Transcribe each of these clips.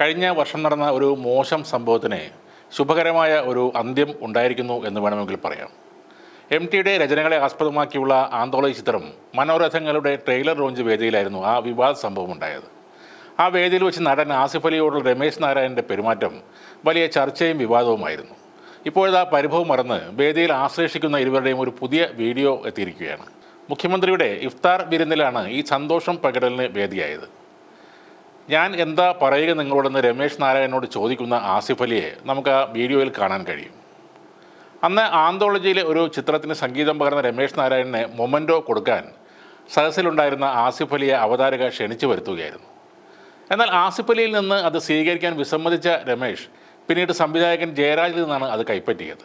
കഴിഞ്ഞ വർഷം നടന്ന ഒരു മോശം സംഭവത്തിന് ശുഭകരമായ ഒരു അന്ത്യം ഉണ്ടായിരിക്കുന്നു എന്ന് വേണമെങ്കിൽ പറയാം. എം ടിയുടെ രചനകളെ ആസ്പദമാക്കിയുള്ള ആന്തോളജി ചിത്രം മനോരഥങ്ങളുടെ ട്രെയിലർ ലോഞ്ച് വേദിയിലായിരുന്നു ആ വിവാദ സംഭവം ഉണ്ടായത്. ആ വേദിയിൽ വെച്ച് നടൻ ആസിഫ് അലിയോടുള്ള രമേശ് നാരായണന്റെ പെരുമാറ്റം വലിയ ചർച്ചയും വിവാദവുമായിരുന്നു. ഇപ്പോഴത്തെ പരിഭവം മറന്ന് വേദിയിൽ ആശ്ലേഷിക്കുന്ന ഇരുവരുടെയും ഒരു പുതിയ വീഡിയോ എത്തിയിരിക്കുകയാണ്. മുഖ്യമന്ത്രിയുടെ ഇഫ്താർ വിരുന്നിലാണ് ഈ സന്തോഷം പ്രകടനത്തിന് വേദിയായത്. ഞാൻ എന്താ പറയുക നിങ്ങളോടെന്ന് രമേശ് നാരായണനോട് ചോദിക്കുന്ന ആസിഫ് അലിയെ നമുക്ക് ആ വീഡിയോയിൽ കാണാൻ കഴിയും. അന്ന് ആന്തോളജിയിലെ ഒരു ചിത്രത്തിന് സംഗീതം പകർന്ന രമേശ് നാരായണനെ മൊമന്റോ കൊടുക്കാൻ സദസ്സിലുണ്ടായിരുന്ന ആസിഫ് അലിയെ അവതാരക ക്ഷണിച്ചു വരുത്തുകയായിരുന്നു. എന്നാൽ ആസിഫ് അലിയിൽ നിന്ന് അത് സ്വീകരിക്കാൻ വിസമ്മതിച്ച രമേശ് പിന്നീട് സംവിധായകൻ ജയരാജിൽ നിന്നാണ് അത് കൈപ്പറ്റിയത്.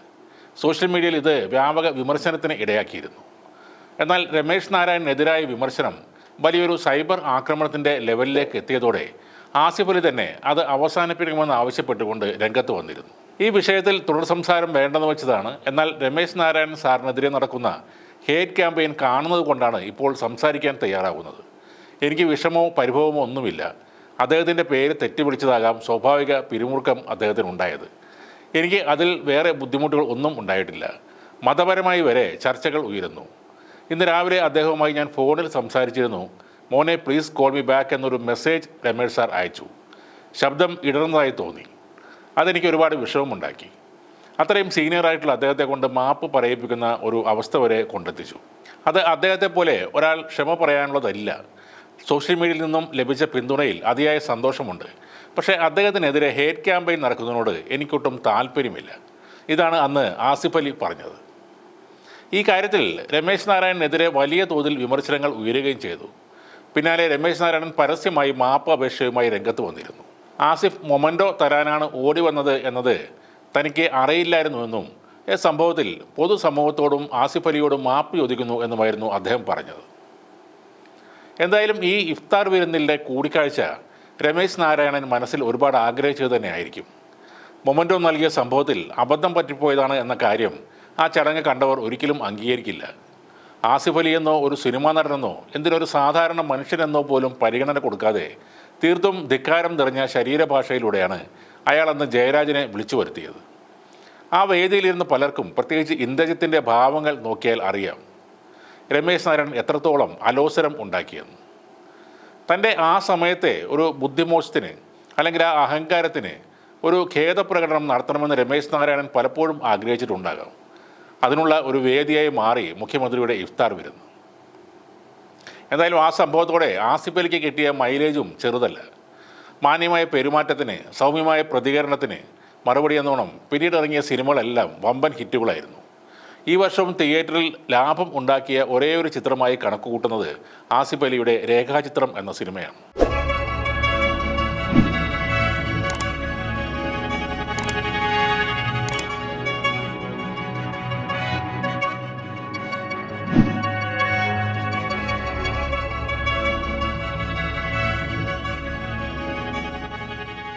സോഷ്യൽ മീഡിയയിൽ ഇത് വ്യാപക വിമർശനത്തിന് ഇടയാക്കിയിരുന്നു. എന്നാൽ രമേശ് നാരായണനെതിരായ വിമർശനം വലിയൊരു സൈബർ ആക്രമണത്തിന്റെ ലെവലിലേക്ക് എത്തിയതോടെ ആസിഫ് അലി തന്നെ അത് അവസാനിപ്പിക്കണമെന്ന് ആവശ്യപ്പെട്ടുകൊണ്ട് രംഗത്ത് വന്നിരുന്നു. ഈ വിഷയത്തിൽ തുടർ സംസാരം വേണ്ടെന്ന് വെച്ചതാണ്. എന്നാൽ രമേശ് നാരായണൻ സാറിനെതിരെ നടക്കുന്ന ഹേറ്റ് ക്യാമ്പയിൻ കാണുന്നത് കൊണ്ടാണ് ഇപ്പോൾ സംസാരിക്കാൻ തയ്യാറാകുന്നത് എനിക്ക് വിഷമോ പരിഭവമോ ഒന്നുമില്ല. അദ്ദേഹത്തിന്റെ പേര് തെറ്റി വിളിച്ചതാകാം സ്വാഭാവിക പിരിമുറുക്കം അദ്ദേഹത്തിന് ഉണ്ടായത്. എനിക്ക് അതിൽ വേറെ ബുദ്ധിമുട്ടുകൾ ഒന്നും ഉണ്ടായിട്ടില്ല. മതപരമായി വരെ ചർച്ചകൾ ഉയരുന്നു. ഇന്ന് രാവിലെ അദ്ദേഹവുമായി ഞാൻ ഫോണിൽ സംസാരിച്ചിരുന്നു. മോനെ പ്ലീസ് കോൾ മി ബാക്ക് എന്നൊരു മെസ്സേജ് രമേഷ് സാർ അയച്ചു. ശബ്ദം ഇടർന്നതായി തോന്നി. അതെനിക്ക് ഒരുപാട് വിഷമമുണ്ടാക്കി. അത്രയും സീനിയറായിട്ടുള്ള അദ്ദേഹത്തെ കൊണ്ട് മാപ്പ് പറയിപ്പിക്കുന്ന ഒരു അവസ്ഥ വരെ കൊണ്ടെത്തിച്ചു. അത് അദ്ദേഹത്തെ പോലെ ഒരാൾ ക്ഷമ പറയാനുള്ളതല്ല. സോഷ്യൽ മീഡിയയിൽ നിന്നും ലഭിച്ച പിന്തുണയിൽ അതിയായ സന്തോഷമുണ്ട്. പക്ഷേ അദ്ദേഹത്തിനെതിരെ ഹേറ്റ് ക്യാമ്പയിൻ നടക്കുന്നതിനോട് എനിക്കൊട്ടും താല്പര്യമില്ല. ഇതാണ് അന്ന് ആസിഫ് അലി പറഞ്ഞത്. ഈ കാര്യത്തിൽ രമേശ് നാരായണനെതിരെ വലിയ തോതിൽ വിമർശനങ്ങൾ ഉയരുകയും ചെയ്തു. പിന്നാലെ രമേശ് നാരായണൻ പരസ്യമായി മാപ്പ് അപേക്ഷയുമായി രംഗത്ത് വന്നിരുന്നു. ആസിഫ് മൊമൻഡോ തരാനാണ് ഓടി വന്നത് എന്നത് തനിക്ക് അറിയില്ലായിരുന്നുവെന്നും ഈ സംഭവത്തിൽ പൊതുസമൂഹത്തോടും ആസിഫ് അലിയോടും മാപ്പ് ചോദിക്കുന്നു എന്നുമായിരുന്നു അദ്ദേഹം പറഞ്ഞത്. എന്തായാലും ഈ ഇഫ്താർ വിരുന്നിലെ കൂടിക്കാഴ്ച രമേശ് നാരായണൻ മനസ്സിൽ ഒരുപാട് ആഗ്രഹിച്ചത് തന്നെയായിരിക്കും. മൊമന്റോ നൽകിയ സംഭവത്തിൽ അബദ്ധം പറ്റിപ്പോയതാണ് എന്ന കാര്യം ആ ചടങ്ങ് കണ്ടവർ ഒരിക്കലും അംഗീകരിക്കില്ല. ആസിഫ് അലി എന്നോ ഒരു സിനിമാ നടനെന്നോ എന്തിനൊരു സാധാരണ മനുഷ്യനെന്നോ പോലും പരിഗണന കൊടുക്കാതെ തീർത്തും ധിക്കാരം നിറഞ്ഞ ശരീരഭാഷയിലൂടെയാണ് അയാൾ അന്ന് ജയരാജനെ വിളിച്ചു വരുത്തിയത് ആ വേദിയിലിരുന്ന് പലർക്കും പ്രത്യേകിച്ച് ഇന്ദ്രജിത്തിന്റെ ഭാവങ്ങൾ നോക്കിയാൽ അറിയാം. രമേശ് നാരായണൻ എത്രത്തോളം അലോസരം ഉണ്ടാക്കിയെന്ന്. തന്റെ ആ സമയത്തെ ഒരു ബുദ്ധിമോശത്തിന് അല്ലെങ്കിൽ ആ അഹങ്കാരത്തിന് ഒരു ഖേദപ്രകടനം നടത്തണമെന്ന് രമേശ് നാരായണൻ പലപ്പോഴും ആഗ്രഹിച്ചിട്ടുണ്ടാകാം. അതിനുള്ള ഒരു വേദിയായി മാറി മുഖ്യമന്ത്രിയുടെ ഇഫ്താർ വരുന്നു. എന്തായാലും ആ സംഭവത്തോടെ ആസിഫ് അലിക്ക് കിട്ടിയ മൈലേജും ചെറുതല്ല. മാന്യമായ പെരുമാറ്റത്തിന് സൗമ്യമായ പ്രതികരണത്തിന് മറുപടി എന്നോണം പിന്നീട് ഇറങ്ങിയ സിനിമകളെല്ലാം വമ്പൻ ഹിറ്റുകളായിരുന്നു. ഈ വർഷവും തിയേറ്ററിൽ ലാഭം ഉണ്ടാക്കിയ ഒരേ ഒരു ചിത്രമായി കണക്കുകൂട്ടുന്നത് ആസിഫ് അലിയുടെ രേഖാചിത്രം എന്ന സിനിമയാണ്.